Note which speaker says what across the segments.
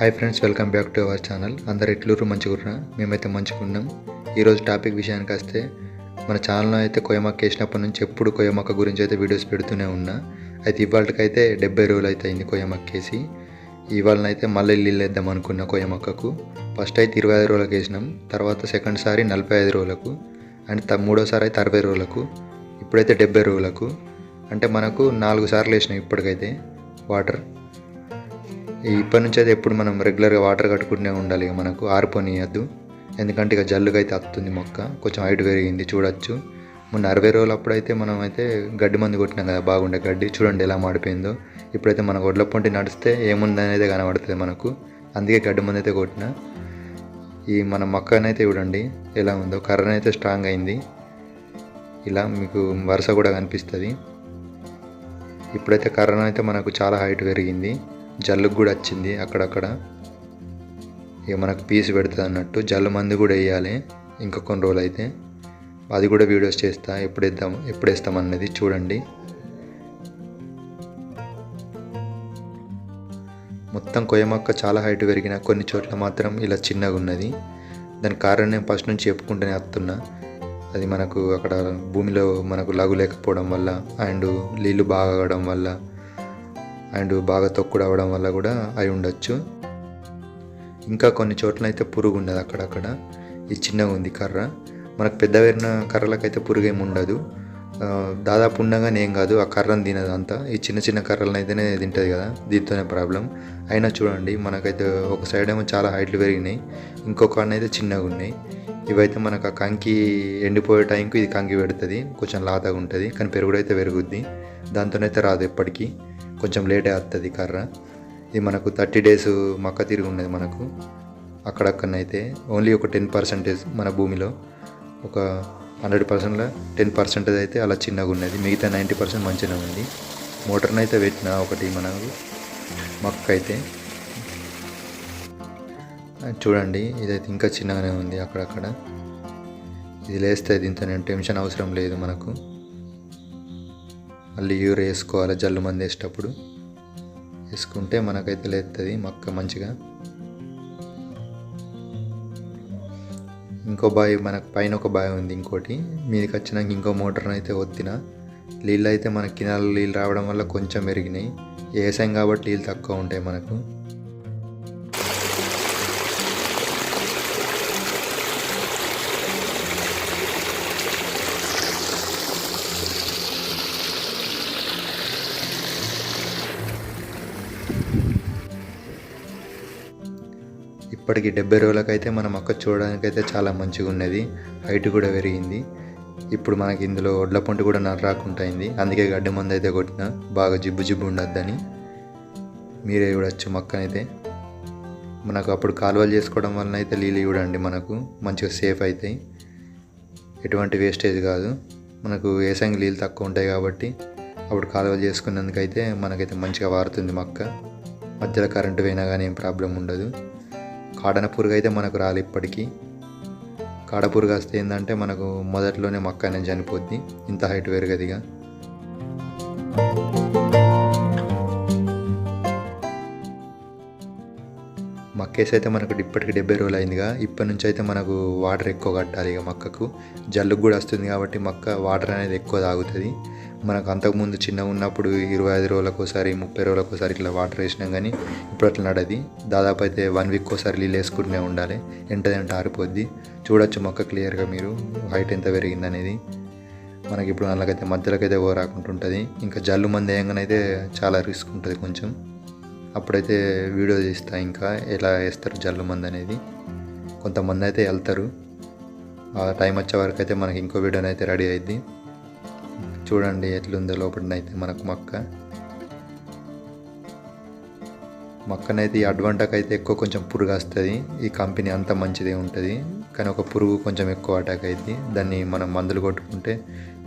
Speaker 1: Hi friends welcome back to our channel అందరు ఎట్లూరు మంచిగుర్రా? మేమైతే మంచిగున్నాం. ఈరోజు టాపిక్ విషయానికి వస్తే మన ఛానల్లో అయితే కోయమక్క వేసినప్పటి నుంచి ఎప్పుడు కోయమక్క గురించి అయితే వీడియోస్ పెడుతూనే ఉన్నా. అయితే ఇవాళకైతే డెబ్బై రోజులు అయితే అయింది కొయ్యమక్క వేసి. ఇవాళనైతే మళ్ళీ నీళ్ళు వేద్దాం అనుకున్నా కొయ్యమక్కకు. ఫస్ట్ అయితే ఇరవై ఐదు రోజులకు వేసినాం. తర్వాత సెకండ్ సారి నలభై ఐదు రోజులకు. అండ్ త- మూడోసారి అయితే అరవై రోజులకు. ఇప్పుడైతే డెబ్బై రోజులకు. అంటే మనకు నాలుగు సార్లు వేసినాం ఇప్పటికైతే. వాటర్ ఇప్పటి నుంచి అయితే ఎప్పుడు మనం రెగ్యులర్గా వాటర్ కట్టుకుంటూనే ఉండాలి. ఇక మనకు ఆరిపోనియద్దు. ఎందుకంటే ఇక జల్లుగా అయితే అత్తుంది మొక్క. కొంచెం హైట్ పెరిగింది చూడొచ్చు. మొన్న అరవై రోజులు అప్పుడైతే మనం అయితే గడ్డి మందు కొట్టినాం కదా బాగుండే గడ్డి. చూడండి ఎలా మాడిపోయిందో. ఇప్పుడైతే మన ఒడ్ల పొంటి నడిస్తే ఏముందనేది కనబడుతుంది మనకు. అందుకే గడ్డి మందు అయితే కొట్టిన. ఈ మన మొక్కనైతే చూడండి ఎలా ఉందో. కర్రనైతే స్ట్రాంగ్ అయింది. ఇలా మీకు వరుస కూడా కనిపిస్తుంది. ఇప్పుడైతే కర్రను అయితే మనకు చాలా హైట్ పెరిగింది. జల్లుకు కూడా వచ్చింది అక్కడక్కడ. ఇక మనకు పీస్ పెడుతుంది అన్నట్టు జల్లు మందు కూడా వేయాలి ఇంకా కొన్ని రోజులు అయితే అది కూడా వీడియోస్ చేస్తా ఎప్పుడు వేద్దాం ఎప్పుడు వేస్తాం అన్నది చూడండి. మొత్తం కొయ్య మొక్క చాలా హైట్ పెరిగిన కొన్ని చోట్ల మాత్రం ఇలా చిన్నగా ఉన్నది. దాని కారణం నేను ఫస్ట్ నుంచి చెప్పుకుంటూనే వస్తున్నా. అది మనకు అక్కడ భూమిలో మనకు లగు లేకపోవడం వల్ల అండ్ నీళ్ళు బాగా ఆగడం వల్ల అండ్ బాగా తొక్కుడు అవ్వడం వల్ల కూడా అయి ఉండొచ్చు. ఇంకా కొన్ని చోట్ల అయితే పురుగు ఉన్నది అక్కడక్కడ. ఇది చిన్నగా ఉంది కర్ర. మనకు పెద్ద వేరిన కర్రలకైతే పురుగు ఏమి ఉండదు. దాదాపు ఉండగానే ఏం కాదు ఆ కర్రను తినదు అంతా. ఈ చిన్న చిన్న కర్రలను అయితేనే తింటుంది కదా దీంతోనే ప్రాబ్లం. అయినా చూడండి మనకైతే ఒక సైడ్ ఏమో చాలా హైట్లు పెరిగినాయి ఇంకొక అయితే చిన్నగా ఉన్నాయి. ఇవైతే మనకు ఆ కంకి ఎండిపోయే టైంకి ఇది కంకి పెడుతుంది కొంచెం లాతగా ఉంటుంది కానీ పెరుగుడు అయితే పెరుగుద్ది. దాంతోనైతే రాదు ఎప్పటికీ. కొంచెం లేటే వస్తుంది కర్ర. ఇది మనకు థర్టీ డేస్ మక్క తిరిగి ఉన్నది మనకు. అక్కడక్కడనైతే ఓన్లీ ఒక టెన్ పర్సెంటేజ్ మన భూమిలో. ఒక హండ్రెడ్ పర్సెంట్లో టెన్ పర్సెంటేజ్ అయితే అలా చిన్నగా ఉన్నది. మిగతా నైంటీ పర్సెంట్ మంచిగా ఉంది. మోటార్ని అయితే పెట్టిన ఒకటి మనకు మక్క అయితే చూడండి ఇదైతే ఇంకా చిన్నగానే ఉంది అక్కడక్కడ. ఇది లేస్తే దీంతో నేను టెన్షన్ అవసరం లేదు మనకు. మళ్ళీ యూర్ వేసుకోవాలి జల్లు మంది వేసేటప్పుడు. వేసుకుంటే మనకైతే లేస్తుంది మొక్క మంచిగా. ఇంకో బావి మనకు పైన ఒక బావి ఉంది ఇంకోటి. మీదకి వచ్చినాక ఇంకో మోటార్ని అయితే వత్తిన నీళ్ళు అయితే మన కినాలు నీళ్ళు రావడం వల్ల కొంచెం పెరిగినాయి. వేసాం కాబట్టి నీళ్ళు తక్కువ ఉంటాయి మనకు. ఇప్పటికి డెబ్బై రోజులకైతే మన మొక్క చూడడానికైతే చాలా మంచిగా ఉన్నది. హైట్ కూడా పెరిగింది. ఇప్పుడు మనకి ఇందులో ఒడ్ల పొంటి కూడా నర్ర అయింది అందుకే గడ్డి మందు అయితే కొట్టిన. బాగా జిబ్బు జిబ్బు ఉండద్దని మీరే చూడొచ్చు మొక్కనైతే. మనకు అప్పుడు కాలువలు చేసుకోవడం వలన అయితే నీళ్ళు చూడండి మనకు. మంచిగా సేఫ్ అవుతాయి ఎటువంటి వేస్టేజ్ కాదు. మనకు వేసంగి నీళ్ళు తక్కువ ఉంటాయి కాబట్టి అప్పుడు కాలువలు చేసుకున్నందుకైతే మనకైతే మంచిగా వారుతుంది మొక్క. మధ్యలో కరెంటు పోయినా కానీ ఏం ప్రాబ్లం ఉండదు. కాడన పురుగు అయితే మనకు రాలి ఇప్పటికీ. కాడ పురుగు వస్తే ఏంటంటే మనకు మొదట్లోనే మొక్క అనేది చనిపోద్ది. ఇంత హైట్ పెరగదిగా. మక్కేసి అయితే మనకు ఇప్పటికి డెబ్బై రోజులు అయిందిగా. ఇప్పటి నుంచి అయితే మనకు వాటర్ ఎక్కువ కట్టాలి ఇక మొక్కకు. జల్లుకు కూడా వస్తుంది కాబట్టి మొక్క వాటర్ అనేది ఎక్కువ తాగుతుంది. మనకు అంతకుముందు చిన్నగా ఉన్నప్పుడు ఇరవై ఐదు రోజులకు ఒకసారి ముప్పై రోజులకు ఒకసారి ఇట్లా వాటర్ వేసినాం కానీ ఇప్పుడు అట్లా నడది. దాదాపు అయితే వన్ వీక్ ఒకసారి నీళ్ళు వేసుకుంటూనే ఉండాలి. ఎంటదంటే ఆరిపోద్ది. చూడొచ్చు మొక్క క్లియర్గా మీరు హైట్ ఎంత పెరిగింది అనేది మనకి ఇప్పుడు అలాగైతే మధ్యలోకైతే ఓ రాకుంటుంటుంది. ఇంకా జల్లు మంది వేయంగానైతే చాలా రిస్క్ ఉంటుంది కొంచెం. అప్పుడైతే వీడియో తీస్తా ఇంకా ఎలా వేస్తారు జల్లు మంది అనేది. కొంతమంది అయితే వెళ్తారు. ఆ టైం వచ్చే వరకు అయితే మనకి ఇంకో వీడియోని అయితే రెడీ అయింది చూడండి ఎట్లుందో లోపలనైతే మనకు మొక్క. మొక్కనైతే ఈ అడ్వాంటక్ అయితే ఎక్కువ కొంచెం పురుగు వస్తుంది ఈ కంపెనీ అంత మంచిదే ఉంటుంది. కానీ ఒక పురుగు కొంచెం ఎక్కువ అటాక్ అయితే దాన్ని మనం మందులు కొట్టుకుంటే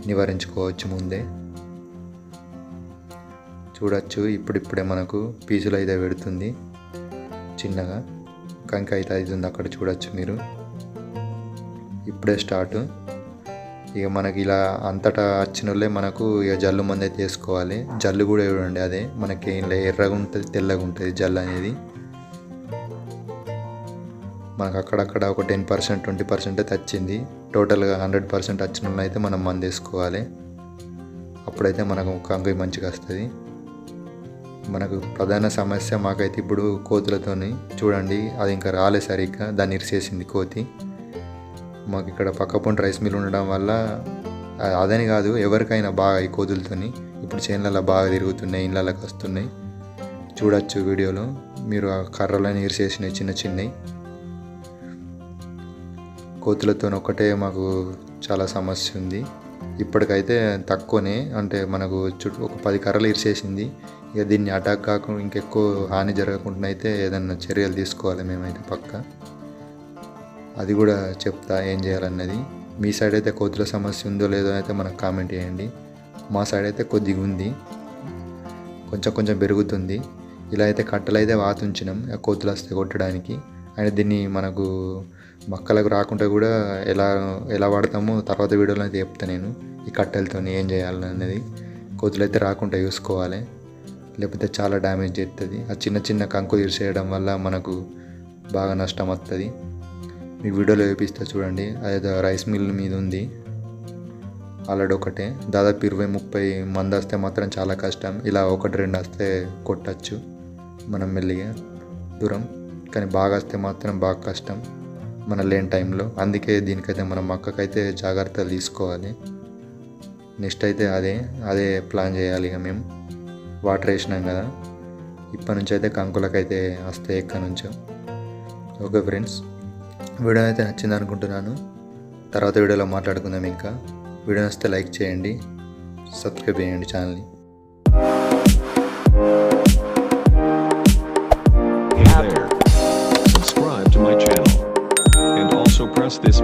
Speaker 1: నివారించుకోవచ్చు ముందే. చూడొచ్చు ఇప్పుడిప్పుడే మనకు పీసులు అయితే పెడుతుంది. చిన్నగా. కంకి అయితే అవుతుంది అక్కడ చూడొచ్చు మీరు. ఇప్పుడే స్టార్ట్. ఇక మనకి ఇలా అంతటా వచ్చిన వాళ్ళే మనకు ఇక జల్లు మంది అయితే వేసుకోవాలి జల్లు కూడా చూడండి అదే. మనకి ఎర్రగా ఉంటుంది తెల్లగా ఉంటుంది జల్లు అనేది. మనకు అక్కడక్కడ ఒక టెన్ పర్సెంట్ ట్వంటీ పర్సెంట్ అయితే వచ్చింది టోటల్గా హండ్రెడ్ పర్సెంట్ వచ్చిన అయితే మనం మందు వేసుకోవాలి అప్పుడైతే మనకు కంకి మంచిగా వస్తుంది. మనకు ప్రధాన సమస్య మాకైతే ఇప్పుడు కోతులతోని చూడండి. అది ఇంకా రాలే సరిగ్గా. దాన్ని ఇరిసేసింది కోతి. మాకు ఇక్కడ పక్క పొంటి రైస్ మిల్ ఉండడం వల్ల అదని కాదు ఎవరికైనా బాగా ఈ కోతులతోని ఇప్పుడు చేనులలో బాగా తిరుగుతున్నాయి ఇళ్ళకి వస్తున్నాయి. చూడొచ్చు వీడియోలో. మీరు ఆ కర్రలని ఇరిసేసినాయి చిన్న చిన్నవి. కోతులతో ఒక్కటే మాకు చాలా సమస్య ఉంది. ఇప్పటికైతే తక్కువనే అంటే మనకు చుట్టూ ఒక పది కర్రలు ఇరిసేసింది ఇక దీన్ని అటాక్ కాకుండా ఇంకెక్కువ హాని జరగకుండా అయితే ఏదన్నా చర్యలు తీసుకోవాలి మేమైతే పక్క. అది కూడా చెప్తా ఏం చేయాలన్నది. మీ సైడ్ అయితే కోతుల సమస్య ఉందో లేదో అయితే మనకు కామెంట్ చేయండి. మా సైడ్ అయితే కొద్దిగా ఉంది. కొంచెం కొంచెం పెరుగుతుంది. ఇలా అయితే కట్టలు అయితే వాతుంచినాం ఆ కోతులు వస్తే కొట్టడానికి. అండ్ దీన్ని మనకు మొక్కలకు రాకుండా కూడా ఎలా ఎలా వాడతామో తర్వాత వీడియోలో అయితే చెప్తా నేను. ఈ కట్టెలతో ఏం చేయాలనేది కోతులు అయితే రాకుండా చూసుకోవాలి. లేకపోతే చాలా డ్యామేజ్ చేస్తుంది ఆ చిన్న చిన్న కంకు తీసేయడం వల్ల మనకు బాగా నష్టం వస్తుంది మీకు వీడియోలో చూపిస్తా చూడండి. అదే రైస్ మిల్ మీద ఉంది. ఆల్రెడీ ఒకటే. దాదాపు ఇరవై ముప్పై మంది వస్తే మాత్రం చాలా కష్టం. ఇలా ఒకటి రెండు వస్తే కొట్టచ్చు మనం మెల్లిగా. దూరం. కానీ బాగా వస్తే మాత్రం బాగా కష్టం మన లేని టైంలో. అందుకే దీనికైతే మనం మొక్కకైతే జాగ్రత్తలు తీసుకోవాలి. నెక్స్ట్ అయితే అదే అదే ప్లాన్ చేయాలి ఇక మేము. వాటర్ వేసినాం కదా. ఇప్పటి నుంచి అయితే కంకులకైతే వస్తాయి ఎక్కడి నుంచో. Okay friends. వీడియో అయితే నచ్చింది అనుకుంటున్నాను. తర్వాత వీడియోలో మాట్లాడుకుందాం ఇంకా. వీడియో నచ్చితే లైక్ చేయండి. సబ్స్క్రైబ్ చేయండి ఛానల్ని.
Speaker 2: Hey there. Subscribe to my channel. And also press this